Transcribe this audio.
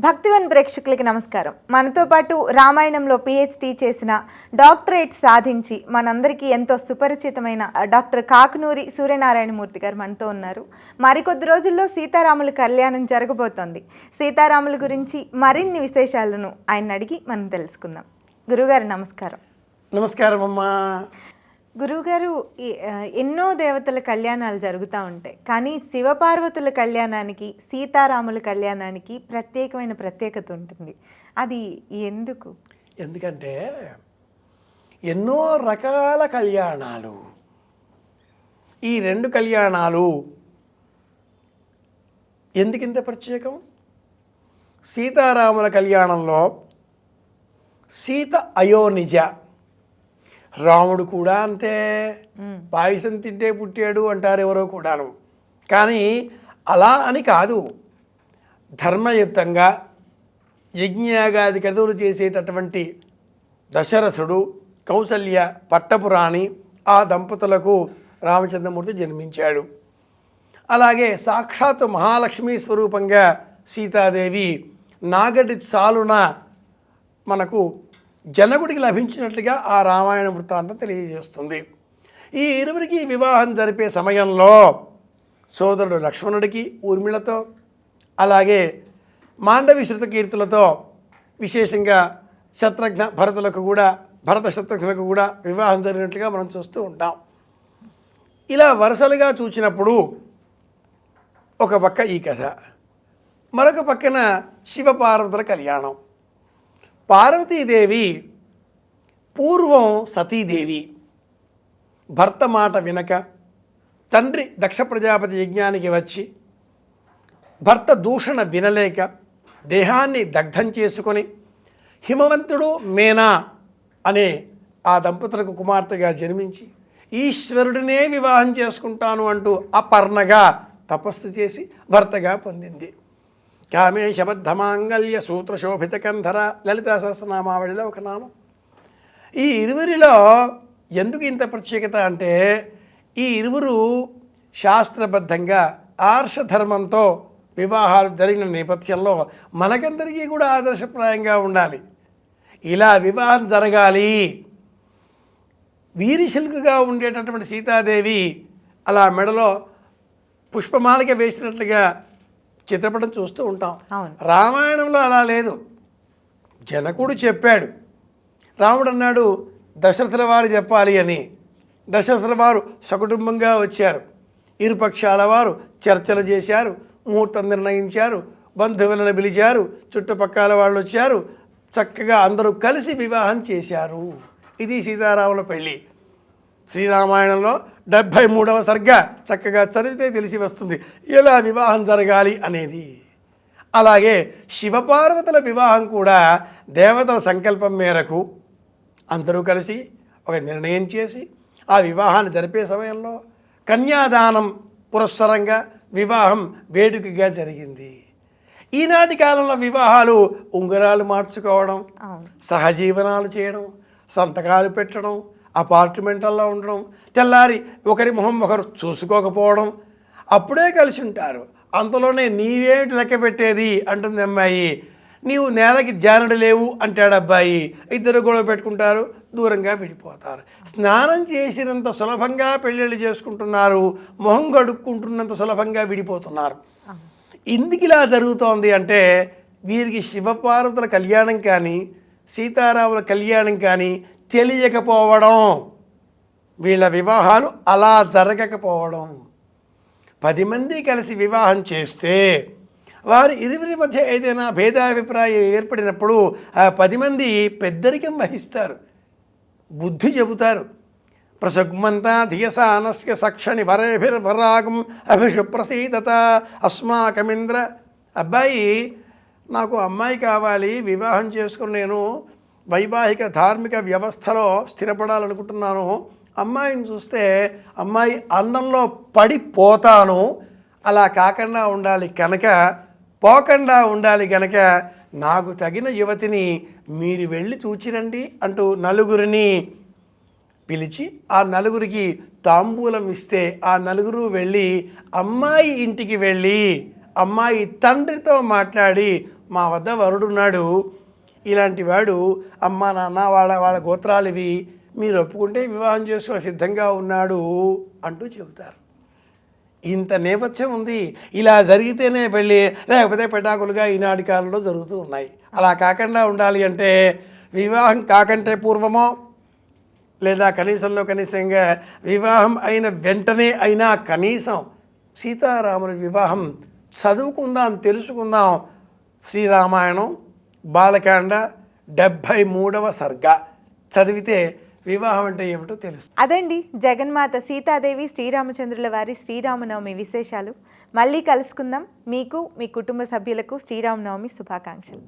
భక్తివన్ ప్రేక్షకులకి నమస్కారం. మనతో పాటు రామాయణంలో పిహెచ్డి చేసిన డాక్టరేట్ సాధించి మనందరికీ ఎంతో సుపరిచితమైన డాక్టర్ కాకునూరి సూర్యనారాయణమూర్తి గారు మనతో ఉన్నారు. మరికొద్ది రోజుల్లో సీతారాముల కళ్యాణం జరగబోతోంది. సీతారాముల గురించి మరిన్ని విశేషాలను ఆయన అడిగి మనం తెలుసుకుందాం. గురుగారు నమస్కారం. నమస్కారం అమ్మా గురువుగారు ఈ- ఎన్నో దేవతల కళ్యాణాలు జరుగుతూ ఉంటాయి. కానీ శివపార్వతుల కళ్యాణానికి సీతారాముల కళ్యాణానికి ప్రత్యేకమైన ప్రత్యేకత ఉంటుంది. అది ఎందుకు? ఎందుకంటే ఎన్నో రకాల కళ్యాణాలు. ఈ రెండు కళ్యాణాలు ఎందుకింత ప్రత్యేకం? సీతారాముల కళ్యాణంలో సీత అయోనిజ రాముడు కూడా అంతే. పాయసం తింటే పుట్టాడు అంటారు ఎవరో కూడాను. కానీ అలా అని కాదు. ధర్మయుక్తంగా యజ్ఞయాగాది క్రతువులు చేసేటటువంటి దశరథుడు కౌసల్య పట్టపురాణి ఆ దంపతులకు రామచంద్రమూర్తి జన్మించాడు. అలాగే సాక్షాత్తు మహాలక్ష్మి స్వరూపంగా సీతాదేవి నాగటి చాలున మనకు జనకుడికి లభించినట్లుగా ఆ రామాయణ వృత్తాంతం తెలియజేస్తుంది. ఈ ఇరువురికి వివాహం జరిపే సమయంలో సోదరుడు లక్ష్మణుడికి ఊర్మిళతో అలాగే మాండవి శృత కీర్తులతో విశేషంగా శత్రుఘ్న భరతులకు కూడా భరత శత్రుఘ్నులకు కూడా వివాహం జరిగినట్లుగా మనం చూస్తూ ఉంటాం. ఇలా వరుసలుగా చూసినప్పుడు ఒక పక్క ఈ కథ మరొక పక్కన శివపార్వతుల కళ్యాణం. పార్వతీదేవి పూర్వం సతీదేవి. భర్త మాట వినక తండ్రి దక్ష ప్రజాపతి యజ్ఞానికి వచ్చి భర్త దూషణ వినలేక దేహాన్ని దగ్ధం చేసుకొని హిమవంతుడు మేనా అనే ఆ దంపతులకు కుమార్తెగా జన్మించి ఈశ్వరుడినే వివాహం చేసుకుంటాను అంటూ అపర్ణగా తపస్సు చేసి భర్తగా పొందింది. కామేశబద్ధమాంగల్య సూత్రశోభిత కంధర లలితా సహస్రనామావళిలో ఒక నామం ఈ ఇరువురిలో ఎందుకు ఇంత ప్రత్యేకత అంటే ఈ ఇరువురు శాస్త్రబద్ధంగా ఆర్షధర్మంతో వివాహాలు జరిగిన నేపథ్యంలో మనకందరికీ కూడా ఆదర్శప్రాయంగా ఉండాలి. ఇలా వివాహం జరగాలి. వీరిశిల్కగా ఉండేటటువంటి సీతాదేవి అలా మెడలో పుష్పమాలిక వేసినట్లుగా చిత్రపటం చూస్తూ ఉంటాం. రామాయణంలో అలా లేదు. జనకుడు చెప్పాడు. రాముడు అన్నాడు దశరథుల వారు చెప్పాలి అని. దశరథుల వారు సకుటుంబంగా వచ్చారు. ఇరుపక్షాల వారు చర్చలు చేశారు ముహూర్తం నిర్ణయించారు బంధువులను పిలిచారు చుట్టుపక్కల వాళ్ళు వచ్చారు చక్కగా అందరూ కలిసి వివాహం చేశారు. ఇది సీతారాముల పెళ్ళి. శ్రీరామాయణంలో డెబ్భై మూడవ సర్గ చక్కగా చదివితే తెలిసి వస్తుంది. ఎలా వివాహం జరగాలి అనేది. అలాగే శివపార్వతుల వివాహం కూడా దేవతల సంకల్పం మేరకు అందరూ కలిసి ఒక నిర్ణయం చేసి ఆ వివాహాన్ని జరిపే సమయంలో కన్యాదానం పురస్సరంగా వివాహం వేడుకగా జరిగింది. ఈనాటి కాలంలో వివాహాలు ఉంగరాలు మార్చుకోవడం సహజీవనాలు చేయడం సంతకాలు పెట్టడం అపార్ట్మెంట్లలో ఉండడం తెల్లారి ఒకరి మొహం ఒకరు చూసుకోకపోవడం అప్పుడే కలిసి ఉంటారు. అంతలోనే నీవేమిటి లెక్క పెట్టేది? అంటుంది అమ్మాయి. నీవు నేలకి జానడు లేవు అంటాడు అబ్బాయి. ఇద్దరు గొడవ పెట్టుకుంటారు దూరంగా విడిపోతారు. స్నానం చేసినంత సులభంగా పెళ్ళిళ్ళు చేసుకుంటున్నారు మొహం గడుక్కుంటున్నంత సులభంగా విడిపోతున్నారు. ఎందుకు ఇలా జరుగుతోంది అంటే వీరికి శివపార్వతుల కళ్యాణం కానీ సీతారాముల కళ్యాణం కానీ తెలియకపోవడం వీళ్ళ వివాహాలు అలా జరగకపోవడం. పది మంది కలిసి వివాహం చేస్తే వారి ఇరువురి మధ్య ఏదైనా భేదాభిప్రాయం ఏర్పడినప్పుడు ఆ పది మంది పెద్దరికం వహిస్తారు. బుద్ధి చెబుతారు. ప్రసగ్మంతా ధియసానస్య సక్షణి వరేభిర్వరాగం అభిషు ప్రసీదత అస్మాకమింద్ర. అబ్బాయి నాకు అమ్మాయి కావాలి వివాహం చేసుకుని నేను వైవాహిక ధార్మిక వ్యవస్థలో స్థిరపడాలనుకుంటున్నాను. అమ్మాయిని చూస్తే అమ్మాయి అందంలో పడిపోతాను. అలా కాకుండా ఉండాలి కనుక పోకుండా ఉండాలి కనుక నాకు తగిన యువతిని మీరు వెళ్ళి చూచిరండి అంటూ నలుగురిని పిలిచి ఆ నలుగురికి తాంబూలం ఇస్తే ఆ నలుగురు వెళ్ళి అమ్మాయి ఇంటికి వెళ్ళి అమ్మాయి తండ్రితో మాట్లాడి మా వద్ద వరుడున్నాడు. ఇలాంటి వాడు అమ్మ నాన్న వాళ్ళ వాళ్ళ గోత్రాలు ఇవి మీరు ఒప్పుకుంటే వివాహం చేసుకుని సిద్ధంగా ఉన్నాడు అంటూ చెబుతారు. ఇంత నేపథ్యం ఉంది. ఇలా జరిగితేనే పెళ్ళి లేకపోతే పెటాకులుగా ఈనాటి కాలంలో జరుగుతూ ఉన్నాయి. అలా కాకుండా ఉండాలి అంటే వివాహం కాకంటే పూర్వమో లేదా కనీసంలో కనీసంగా వివాహం అయిన వెంటనే అయినా కనీసం సీతారాముని వివాహం చదువుకుందాం తెలుసుకుందాం శ్రీరామాయణం బాలకాండ డెబ్భై మూడవ సర్గ. చదివితే వివాహం అంటే ఏమిటో తెలుసు. అదండి జగన్మాత సీతాదేవి శ్రీరామచంద్రుల వారి శ్రీరామనవమి విశేషాలు. మళ్ళీ కలుసుకుందాం. మీకు మీ కుటుంబ సభ్యులకు శ్రీరామనవమి శుభాకాంక్షలు.